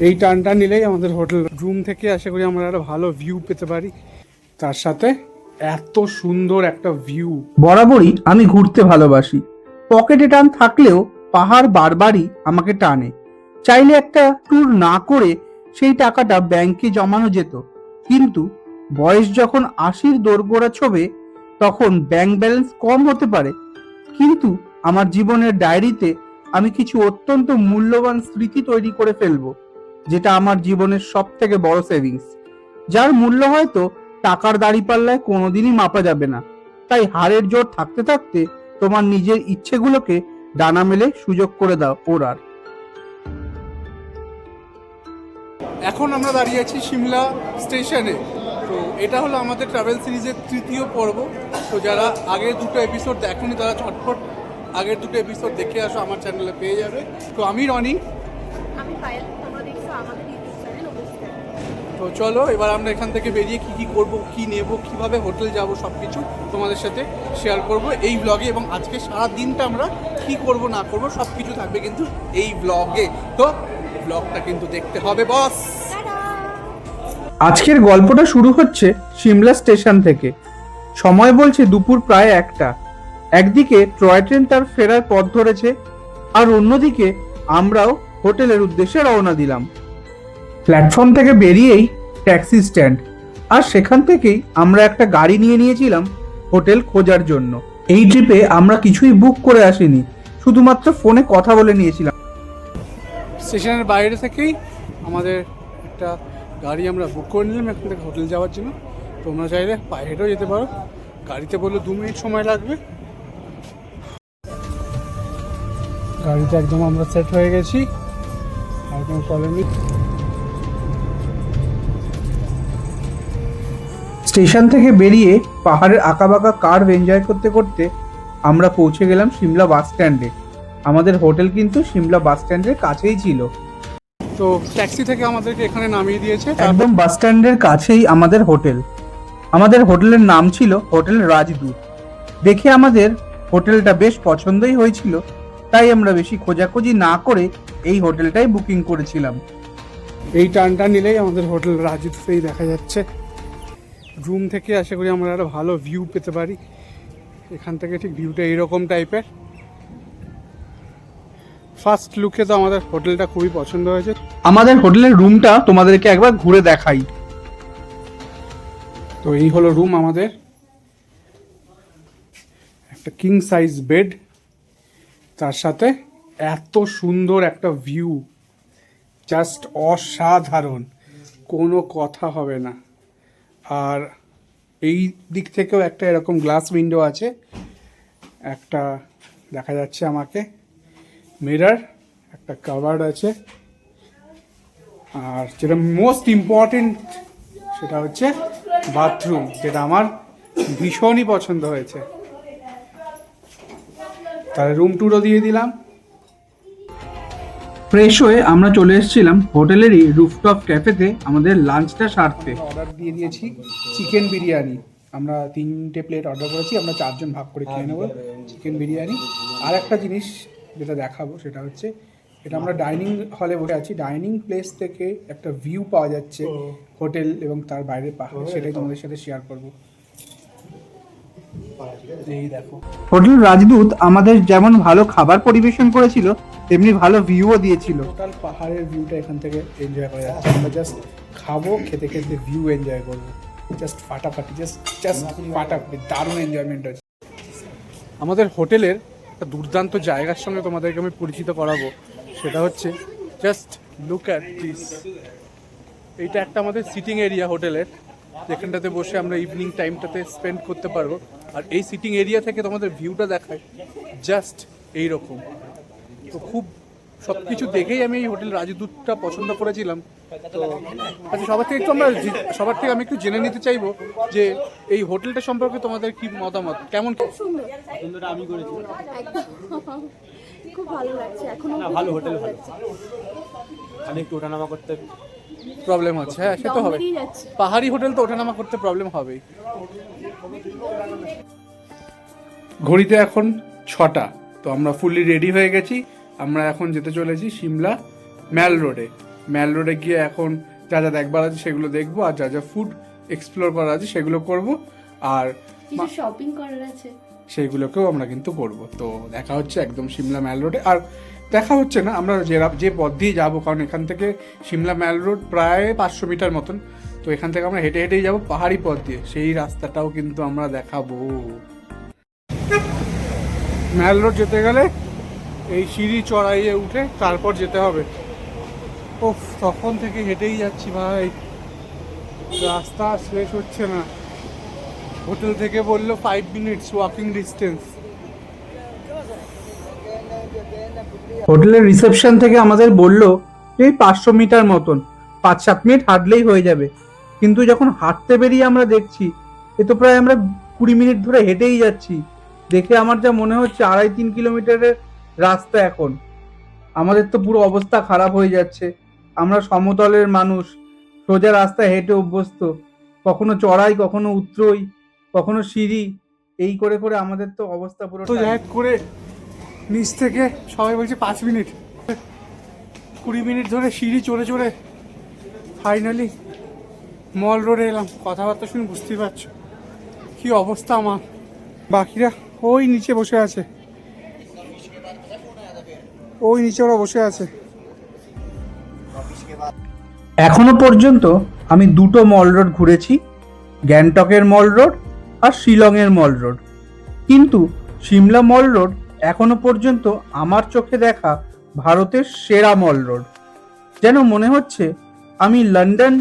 এই টানটা নিলেই আমাদের হোটেল রুম থেকে আশা করি আমরা একটা ভালো ভিউ পেতে পারি। তার সাথে এত সুন্দর একটা ভিউ বরাবরই আমি ঘুরতে ভালোবাসি। পকেটে টান থাকলেও পাহাড় বারবারই আমাকে টানে। চাইলে একটা ট্যুর না করে সেই টাকাটা ব্যাংকে জমানো যেত। কিন্তু বয়স যখন আশির দোরগোড়া ছবে, তখন ব্যাংক ব্যালেন্স কম হতে পারে। কিন্তু আমার জীবনের ডায়েরিতে আমি কিছু অত্যন্ত মূল্যবান স্মৃতি তৈরি করে ফেলব। যেটা আমার জীবনের সব থেকে বড় সেভিংস যার মূল্য হয়তো টাকার দাঁড়িপাল্লায় কোনোদিনই মাপা যাবে না। তাই হারের জোর থাকতে থাকতে তোমার নিজের ইচ্ছেগুলোকে ডানা মেলে সুযোগ করে দাও ওরার এখন আমরা দাঁড়িয়ে আছি সিমলা স্টেশনে। তো এটা হলো আমাদের ট্রাভেল সিরিজের তৃতীয় পর্ব। তো যারা আগের দুটো এপিসোড দেখেনি তারা ছটফট আগের দুটো এপিসোড দেখে আসো আমার চ্যানেলে পেয়ে যাবে। তো আমি রনি। আমি পায়েল আমাদের ইউটিউব চ্যানেল তো চলো এবার আমরা এখান থেকে বেরিয়ে কি কি করব কি নেব কীভাবে হোটেল যাব সব কিছু তোমাদের সাথে শেয়ার করব এই ব্লগে এবং আজকে সারা দিনটা আমরা কি করব না করব সব কিছু থাকবে কিন্তু এই ব্লগে তো ব্লগটা কিন্তু দেখতে হবে বস আজকের গল্পটা শুরু হচ্ছে সিমলা স্টেশন থেকে। সময় বলছে দুপুর প্রায় একটা। একদিকে টয় ট্রেন তার ফেরার পথ ধরেছে আর অন্যদিকে আমরাও হোটেলের উদ্দেশ্যে রওনা দিলাম। প্ল্যাটফর্ম থেকে বেরিয়েই ট্যাক্সি স্ট্যান্ড। আর সেখান থেকেই আমরা একটা গাড়ি নিয়ে নিয়েছিলাম হোটেল খোঁজার জন্য। এই ট্রিপে আমরা কিছুই বুক করে আসিনি, শুধুমাত্র ফোনে কথা বলে নিয়েছিলাম। স্টেশনের বাইরে থেকেই আমাদের একটা গাড়ি আমরা বুক করে নিলাম এখান থেকে হোটেল যাওয়ার জন্য। তোমরা চাইলে পায়ে হেঁটেও যেতে পারো। গাড়িতে বললে দু মিনিট সময় লাগবে। গাড়িতে একদম আমরা সেট হয়ে গেছি। আর কোনো স্টেশন থেকে বেরিয়ে পাহাড়ের আঁকাবাঁকা কার্ভ এনজয় করতে করতে আমরা পৌঁছে গেলাম সিমলা বাস স্ট্যান্ডে আমাদের হোটেল কিন্তু সিমলা বাস স্ট্যান্ডের কাছেই ছিল। তো ট্যাক্সি থেকে আমাদেরকে এখানে নামিয়ে দিয়েছে একদম বাস স্ট্যান্ডের কাছেই আমাদের হোটেল। আমাদের হোটেলের নাম ছিল হোটেল রাজদূত। দেখে আমাদের হোটেলটা বেশ পছন্দই হয়েছিল তাই আমরা বেশি খোঁজাখুঁজি না করে এই হোটেলটাই বুকিং করেছিলাম। এই টানটা নিলেই আমাদের হোটেল রাজুতেই দেখা যাচ্ছে। রুম থেকে আশা করি আমরা একটা ভালো ভিউ পেতে পারি। এখান থেকে ঠিক ভিউটা এইরকম টাইপের ফার্স্ট লুকে তো আমাদের হোটেলটা খুবই পছন্দ হয়েছে। আমাদের হোটেলের রুমটা তোমাদেরকে একবার ঘুরে দেখাই। তো এই হলো রুম আমাদের। একটা কিং সাইজ বেড তার সাথে এত সুন্দর একটা ভিউ জাস্ট অসাধারণ। কোনো কথা হবে না। আর এই দিক থেকেও একটা এরকম গ্লাস উইন্ডো আছে। একটা দেখা যাচ্ছে আমাকে। মিরার একটা কাভার্ড আছে। আর যেটা মোস্ট ইম্পর্টেন্ট সেটা হচ্ছে বাথরুম যেটা আমার ভীষণই পছন্দ হয়েছে। তাহলে রুম ট্যুরও দিয়ে দিলাম। ফ্রেশ হয়ে আমরা চলে এসেছিলাম হোটেলেরই রুফটপ ক্যাফেতে আমাদের লাঞ্চটা সারতে। অর্ডার দিয়ে দিয়েছি চিকেন বিরিয়ানি। আমরা তিনটে প্লেট অর্ডার করেছি আমরা চারজন ভাগ করে খেয়ে নেব চিকেন বিরিয়ানি। আর একটা জিনিস যেটা দেখাবো সেটা হচ্ছে এটা আমরা ডাইনিং হলে বসে আছি। ডাইনিং প্লেস থেকে একটা ভিউ পাওয়া যাচ্ছে হোটেল এবং তার বাইরে পাহাড়। সেটাই তোমাদের সাথে শেয়ার করব। হোটেল রাজদূত আমাদের যেমন ভালো খাবার পরিবেশন করেছিল তেমনি ভালো ভিউও দিয়েছিল। টোটাল পাহাড়ের ভিউটা এখান থেকে এনজয় করা যাচ্ছে। আমরা জাস্ট খাব, খেতে খেতে ভিউ এনজয় করব। জাস্ট ফাটাফাটি জাস্ট জাস্ট ফাটাফাটি, দারুণ এনজয়মেন্ট হচ্ছে আমাদের হোটেলের একটা দুর্দান্ত জায়গার সঙ্গে তোমাদেরকে আমি পরিচিত করাবো। সেটা হচ্ছে জাস্ট লুক অ্যাট দিস এইটা একটা আমাদের সিটিং এরিয়া হোটেলের। যেখানটাতে বসে আমরা ইভিনিং টাইমটাতে স্পেন্ড করতে পারব। আর এই সিটিং এরিয়া থেকে তোমাদের ভিউটা দেখায় জাস্ট এই রকম তো খুব সব কিছু দেখেই আমি এই হোটেল রাজদূতটা পছন্দ করেছিলাম। তো আচ্ছা সবার থেকে একটু আমরা সবার থেকে আমি একটু জেনে নিতে চাইব যে এই হোটেলটা সম্পর্কে তোমাদের কি মতামত? কেমন আমি করেছি খুব ভালো লাগছে এখনও ভালো হোটেল ভালো আমি একটু ওঠানামা করতে প্রবলেম হচ্ছে হ্যাঁ সে তো হবে। পাহাড়ি হোটেল তো ওঠানামা করতে প্রবলেম হবেই। ঘড়িতে এখন ছটা তো আমরা ফুললি রেডি হয়ে গেছি। আমরা এখন যেতে চলেছি সিমলা ম্যাল রোডে। ম্যাল রোডে গিয়ে এখন যা যা দেখবার আছে সেগুলো দেখব আর যা যা ফুড এক্সপ্লোর করার আছে সেগুলো করব। আর শপিং করার আছে? সেইগুলোকেও আমরা কিন্তু করব। তো দেখা হচ্ছে একদম সিমলা ম্যাল রোডে। আর দেখা হচ্ছে না আমরা যে যে পথ দিয়ে যাব কারণ এখান থেকে সিমলা ম্যাল রোড প্রায় পাঁচশো মিটার মতন। তো এখান থেকে আমরা হেঁটে হেঁটেই যাব পাহাড়ি পথ দিয়ে। সেই রাস্তাটাও কিন্তু আমরা দেখাবো। ম্যাল রোড যেতে গেলে এই সিঁড়ি চড়াইয়ে উঠে তারপর যেতে হবে। ও তখন থেকে হেঁটেই যাচ্ছি ভাই। রাস্তা শেষ হচ্ছে না। হোটেল থেকে বলল ফাইভ মিনিটস ওয়াকিং ডিস্টেন্স হোটেলের রিসেপশন থেকে আমাদের বলল, এই পাঁচশো মিটার মতন। পাঁচ সাত মিনিট হাঁটলেই হয়ে যাবে। কিন্তু যখন হাঁটতে বেরিয়ে আমরা দেখছি, এ তো প্রায় আমরা কুড়ি মিনিট ধরে হেঁটেই যাচ্ছি। দেখে আমার যা মনে হচ্ছে, আড়াই তিন কিলোমিটারের রাস্তা এখন। আমাদের তো পুরো অবস্থা খারাপ হয়ে যাচ্ছে। আমরা সমতলের মানুষ সোজা রাস্তায় হেঁটে অভ্যস্ত। কখনো চড়াই কখনো উত্তরই কখনো সিঁড়ি। এই করে করে আমাদের তো অবস্থা পুরো তো যাই করে নিচ থেকে সবাই বলছে পাঁচ মিনিট। কুড়ি মিনিট ধরে সিঁড়ি চড়ে চড়ে ফাইনালি মল রোডে এলাম। কথাবার্তা শুনে বুঝতেই পারছ। কি অবস্থা আমার। বাকিরা ওই নিচে বসে আছে। ওই নিচে ওরা বসে আছে। এখনও পর্যন্ত আমি দুটো মল রোড ঘুরেছি, গ্যাংটকের মল রোড আর শিলংয়ের মল রোড। কিন্তু সিমলা মল রোড এখনও পর্যন্ত আমার চোখে দেখা ভারতের সেরা মল রোড। যেন মনে হচ্ছে আমি লন্ডন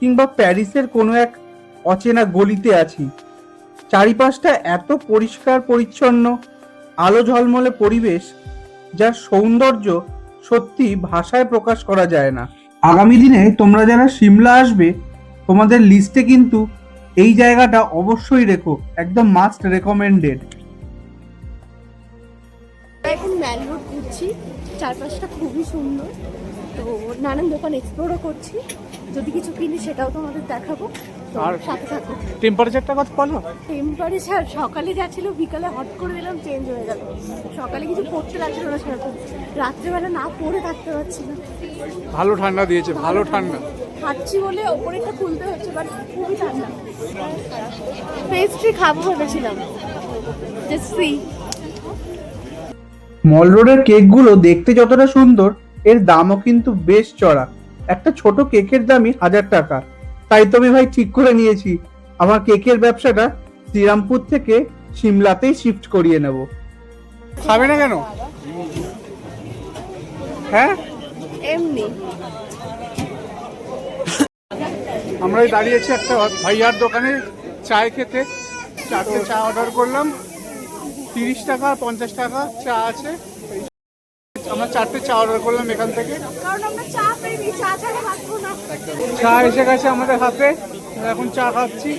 কিংবা প্যারিসের কোনো এক অচেনা গলিতে আছি। চারিপাশটা এত পরিষ্কার পরিচ্ছন্ন, আলো ঝলমলে পরিবেশ যার সৌন্দর্য সত্যি ভাষায় প্রকাশ করা যায় না। আগামী দিনে তোমরা যারা সিমলা আসবে তোমাদের লিস্টে কিন্তু এই জায়গাটা অবশ্যই রেখো একদম মাস্ট রেকমেন্ডেড এখন ম্যাল রোড ঘুরছি চারপাশটা খুবই সুন্দর। তো নানান দোকান এক্সপ্লোরও করছি। যদি কিছু কিনি সেটাও তোমাদের দেখাবো। আর- সাথে সাথে টেম্পারেচারটা কত বলো? টেম্পারেচার সকালে যা ছিল বিকালে হট করে দিলাম চেঞ্জ হয়ে গেল। সকালে কিছু পড়তে লাগছিল না সেরকম। রাত্রেবেলা না পড়ে থাকতে পারছি না। ভালো ঠান্ডা দিয়েছে ভালো ঠান্ডা। হাঁটছি বলে ওপরেটা খুলতে হচ্ছে বাট খুবই ঠান্ডা। পেস্ট্রি খাব ভেবেছিলাম। জাস্ট সি মল রোডের কেকগুলো দেখতে যতটা সুন্দর এর দামও কিন্তু বেশ চড়া। একটা ছোট কেকের দামই হাজার টাকা। তাই তো আমি ভাই ঠিক করে নিয়েছি। আমার কেকের ব্যবসাটা শ্রীরামপুর থেকে সিমলাতেই শিফট করিয়ে নেব। খাবে না কেন? হ্যাঁ? এমনি। আমরা দাঁড়িয়েছি একটা ভাইয়ার দোকানে। চায় খেতে। চারটে চা অর্ডার করলাম। তিরিশ টাকা পঞ্চাশ টাকা চা আছে। এই আমরা চারটে চা অর্ডার করলাম এখান থেকে। চা এসে গেছে আমাদের হাতে এখন চা খাচ্ছি।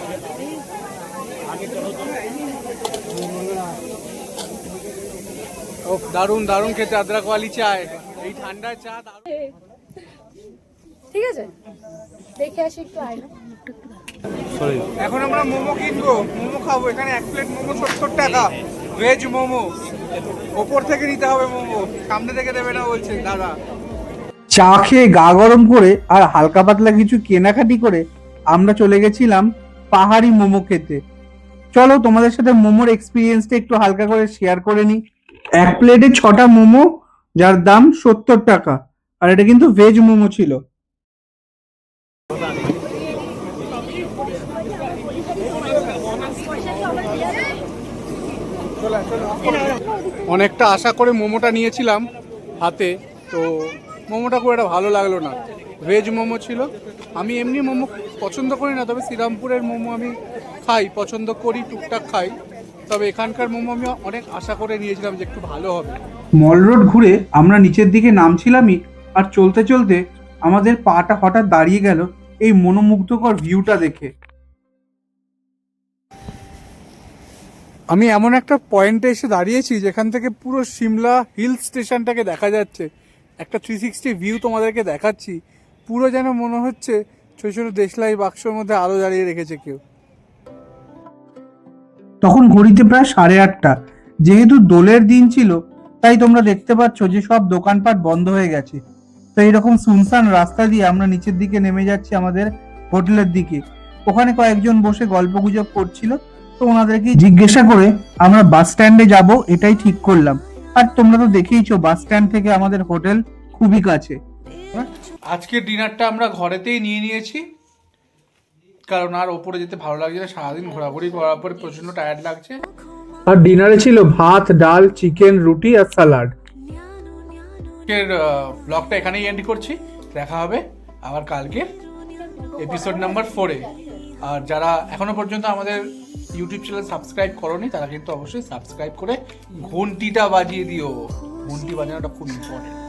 ও দারুণ দারুণ খেতে আদ্রাকওয়ালি চায়। এই ঠান্ডায় চা ঠিক আছে? দেখে আসি একটু আয়না এখন আমরা মোমো কিনবো। মোমো খাব। এখানে এক প্লেট মোমো সত্তর টাকা। ভেজ মোমো। ওপর থেকে নিতে হবে মোমো। সামনে থেকে দেবে না বলছে দাদা। চা খেয়ে গা গরম করে আর হালকা পাতলা কিছু কেনাকাটি করে আমরা চলে গেছিলাম পাহাড়ি মোমো খেতে। চলো তোমাদের সাথে মোমোর এক্সপিরিয়েন্সটা একটু হালকা করে শেয়ার করে নিই। এক প্লেটে ছটা মোমো, যার দাম সত্তর টাকা। আর এটা কিন্তু ভেজ মোমো ছিল। অনেকটা আশা করে মোমোটা নিয়েছিলাম হাতে, তো মোমোটা খুব একটা ভালো লাগল না। ভেজ মোমো ছিল। আমি এমনি মোমো পছন্দ করি না, তবে শ্রীরামপুরের মোমো আমি খাই, পছন্দ করি, টুকটাক খাই। তবে এখানকার মোমো আমি অনেক আশা করে নিয়েছিলাম যে একটু ভালো হবে। মল রোড ঘুরে আমরা নিচের দিকে নামছিলামই, আর চলতে চলতে আমাদের পাটা হঠাৎ দাঁড়িয়ে গেল এই মনোমুগ্ধকর ভিউটা দেখে। আমি এমন একটা পয়েন্টে এসে দাঁড়িয়েছি যেখান থেকে পুরো সিমলা হিল স্টেশনটাকে দেখা যাচ্ছে। একটা থ্রি সিক্সটি ভিউ তোমাদেরকে দেখাচ্ছি। পুরো যেন মনে হচ্ছে ছোটো ছোটো দেশলাই বাক্সর মধ্যে আলো জ্বালিয়ে রেখেছে কেউ। তখন ঘড়িতে প্রায় সাড়ে আটটা। যেহেতু দোলের দিন ছিল, তাই তোমরা দেখতে পাচ্ছ যে সব দোকানপাট বন্ধ হয়ে গেছে। তো এইরকম সুনসান রাস্তা দিয়ে আমরা নিচের দিকে নেমে যাচ্ছি আমাদের হোটেলের দিকে। ওখানে কয়েকজন বসে গল্প গুজব করছিল। তো ওনাদেরকে জিজ্ঞাসা করে আমরা বাস স্ট্যান্ডে যাব এটাই ঠিক করলাম। আর তোমরা তো দেখেইছো বাস স্ট্যান্ড থেকে আমাদের হোটেল খুবই কাছে। আজকের ডিনারটা আমরা ঘরেতেই নিয়ে নিয়েছি। কারণ আর ওপরে যেতে ভালো লাগছে না সারাদিন ঘোরাঘুরি করার পরে প্রচণ্ড টায়ার্ড লাগছে। আর ডিনারে ছিল ভাত ডাল চিকেন রুটি আর স্যালাড আজকের ব্লগটা এখানেই এন্ড করছি। দেখা হবে আবার কালকে এপিসোড নাম্বার ফোরে আর যারা এখনও পর্যন্ত আমাদের ইউটিউব চ্যানেল সাবস্ক্রাইব করনি, তারা কিন্তু অবশ্যই সাবস্ক্রাইব করে ঘন্টিটা বাজিয়ে দিও। ঘন্টি বাজানোটা খুব ইম্পর্টেন্ট